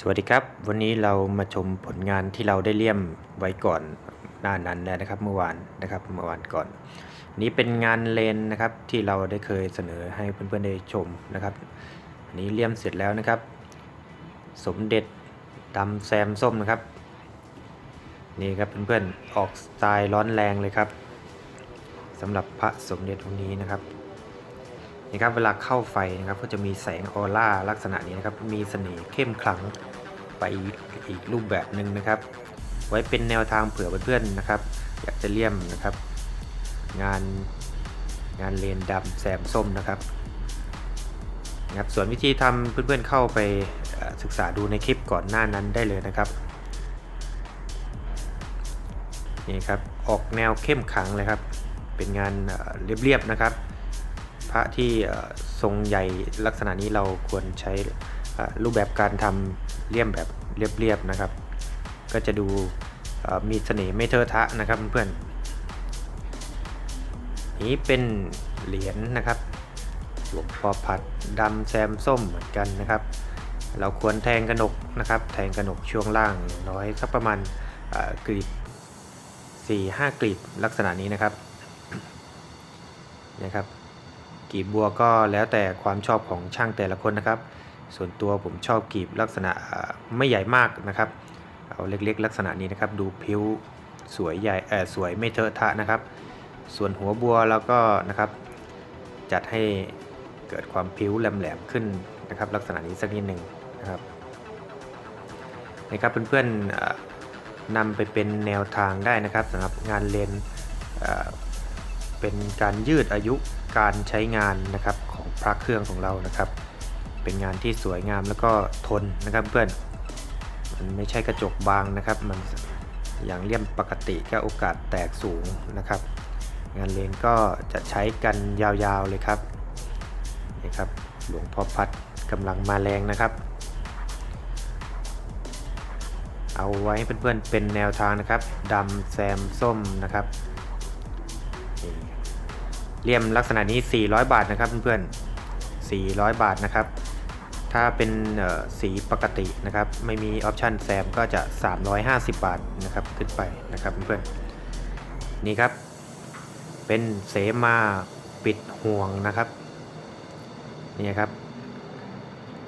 สวัสดีครับ วันนี้เรามาชมผลงานที่เราได้เลี่ยมไว้ก่อนหน้านั้นแล้วนะครับ เมื่อวานนะครับเมื่อวานก่อน นี้เป็นงานเลนนะครับที่เราได้เคยเสนอให้เพื่อนๆได้ชมนะครับอันนี้เลี่ยมเสร็จแล้วนะครับ สมเด็จดำแซมส้มนะครับ นี่ครับเพื่อนๆออกสไตล์ร้อนแรงเลยครับสำหรับพระสมเด็จองค์นี้นะครับนี่ครับเวลาเข้าไฟนะครับก็จะมีแสงออร่าลักษณะนี้นะครับ มีเสน่ห์เข้มขลัง ไปอีกรูปแบบหนึ่งนะครับ ไว้เป็นแนวทางเผื่อเพื่อนๆนะครับ อยากจะเลี่ยมนะครับ งานงานเลนดำแซมส้มนะครับนะครับส่วนวิธีทำเพื่อนๆเข้าไปศึกษาดูในคลิปก่อนหน้านั้นได้เลยนะครับนี่ครับออกแนวเข้มขังเลยครับ เป็นงานเรียบๆนะครับ พระที่ทรงใหญ่ลักษณะนี้เราควรใช้ รูปแบบการทำเลี่ยมแบบเรียบๆนะครับ ก็จะดูมีเสน่ห์ไม่เทอะทะนะครับเพื่อนๆนี้เป็นเหรียญนะครับหลวงพ่อพัดดำแซมส้มเหมือนกันนะครับ เราควรแทงกระหนกนะครับ แทงกระหนกช่วงล่างน้อยสักประมาณกรีด4-5กรีดลักษณะนี้นะครับนะครับกีบบัวก็แล้วแต่ความชอบของช่างแต่ละคนนะครับ ส่วนตัวผมชอบกีบลักษณะไม่ใหญ่มากนะครับ เอาเล็กๆ ลักษณะนี้นะครับ ดูผิวสวยใหญ่เออสวยไม่เทอะทะนะครับ ส่วนหัวบัวเราก็นะครับ จัดให้เกิดความผิวแหลมๆขึ้นนะครับ ลักษณะนี้สักนิดหนึ่งนะครับนะครับเพื่อนๆอ่านำไปเป็นแนวทางได้นะครับสำหรับงานเลนเป็นการยืดอายุการใช้งานนะครับของพระเครื่องของเรานะครับ เป็นงานที่สวยงามแล้วก็ทนนะครับเพื่อนมันไม่ใช่กระจกบางนะครับ มันอย่างเลี่ยมปกติก็โอกาสแตกสูงนะครับ งานเลนก็จะใช้กันยาวๆเลยครับนี่ครับหลวงพ่อพัดกำลังมาแรงนะครับ เอาไว้เพื่อนๆเป็นแนวทางนะครับดำแซมส้มนะครับเลี่ยมลักษณะนี้ 400 บาทนะครับเพื่อนๆ400 บาทนะครับ ถ้าเป็นสีปกตินะครับ ไม่มีออปชันแซมก็จะ 350 บาทนะครับขึ้นไปนะครับเพื่อนๆนี่ครับ เป็นเสมาปิดห่วงนะครับนี่ครับ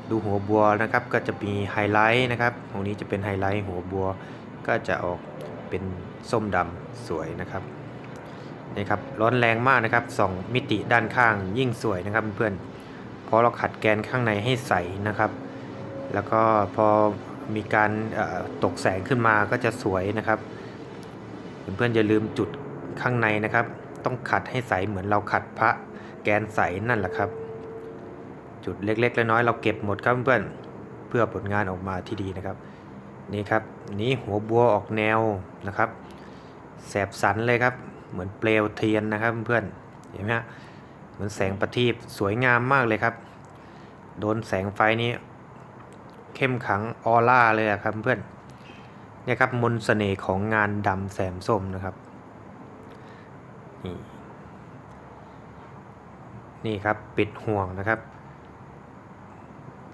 ดูหัวบัวนะครับก็จะมีไฮไลท์นะครับตรงนี้จะเป็นไฮไลท์หัวบัวก็จะออกเป็นส้มดำสวยนะครับนี่ครับร้อนแรงมากนะครับสองมิติด้านข้างยิ่งสวยนะครับเพื่อนๆ เพราะเราขัดแกนข้างในให้ใสนะครับ แล้วก็พอมีการตกแสงขึ้นมาก็จะสวยนะครับ เพื่อนๆอย่าลืมจุดข้างในนะครับ ต้องขัดให้ใสเหมือนเราขัดพระแกนใสนั่นแหละครับ จุดเล็กๆน้อยเราเก็บหมดครับเพื่อนๆเพื่อผลงานออกมาที่ดีนะครับ นี่ครับนี่หัวบัวออกแนวนะครับ แสบสันเลยครับ เหมือนเปลวเทียนนะครับเพื่อนๆเห็นไหมฮะ มือนแสงประทีปสวยงามมากเลยครับ โดนแสงไฟนี้เข้มขังออร่าเลยอะครับเพื่อนเนี่ยครับมนต์เสน่ห์ของงานดำแสมส้มนะครับ นี่นี่ครับปิดห่วงนะครับ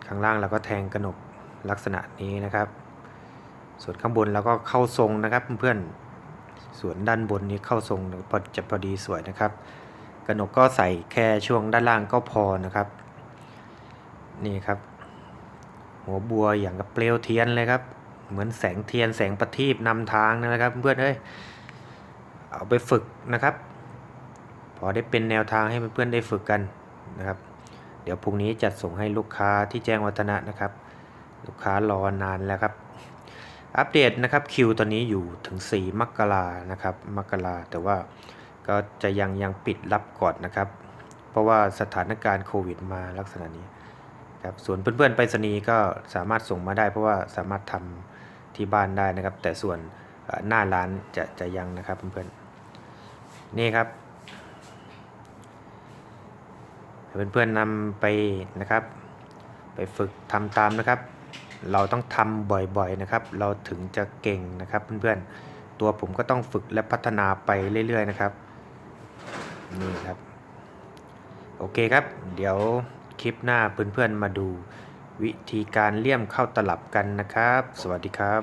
ข้างล่างเราก็แทงกระหนกลักษณะนี้นะครับ ส่วนข้างบนเราก็เข้าทรงนะครับเพื่อนส่วนด้านบนนี้เข้าทรงพอจะพอดีสวยนะครับ กระหนกก็ใส่แค่ช่วงด้านล่างก็พอนะครับ นี่ครับ หัวบัวอย่างกับเปลวเทียนเลยครับ เหมือนแสงเทียนแสงประทีปนำทางนะครับ เพื่อนเอ้ยเอาไปฝึกนะครับ พอได้เป็นแนวทางให้เพื่อนๆได้ฝึกกันนะครับ เดี๋ยวพรุ่งนี้จัดส่งให้ลูกค้าที่แจ้งวัฒนะนะครับ ลูกค้ารอนานแล้วครับอัปเดตนะครับคิวตอนนี้อยู่ถึง 4 มกรานะครับ มกราแต่ว่า ก็จะยังยังปิดรับก่อนนะครับ เพราะว่าสถานการณ์โควิดมาลักษณะนี้ครับส่วนเพื่อนๆไปรษณีย์ก็สามารถส่งมาได้ เพราะว่าสามารถทำที่บ้านได้นะครับ แต่ส่วนหน้าร้านจะจะยังนะครับเพื่อนๆนี่ครับเพื่อนๆนำไปนะครับ ไปฝึกทำตามนะครับ เราต้องทำบ่อยๆนะครับ เราถึงจะเก่งนะครับเพื่อนๆตัวผมก็ต้องฝึกและพัฒนาไปเรื่อยๆนะครับ นี่ครับ โอเคครับ เดี๋ยวคลิปหน้าเพื่อนๆมาดูวิธีการเลี่ยมเข้าตลับกันนะครับ สวัสดีครับ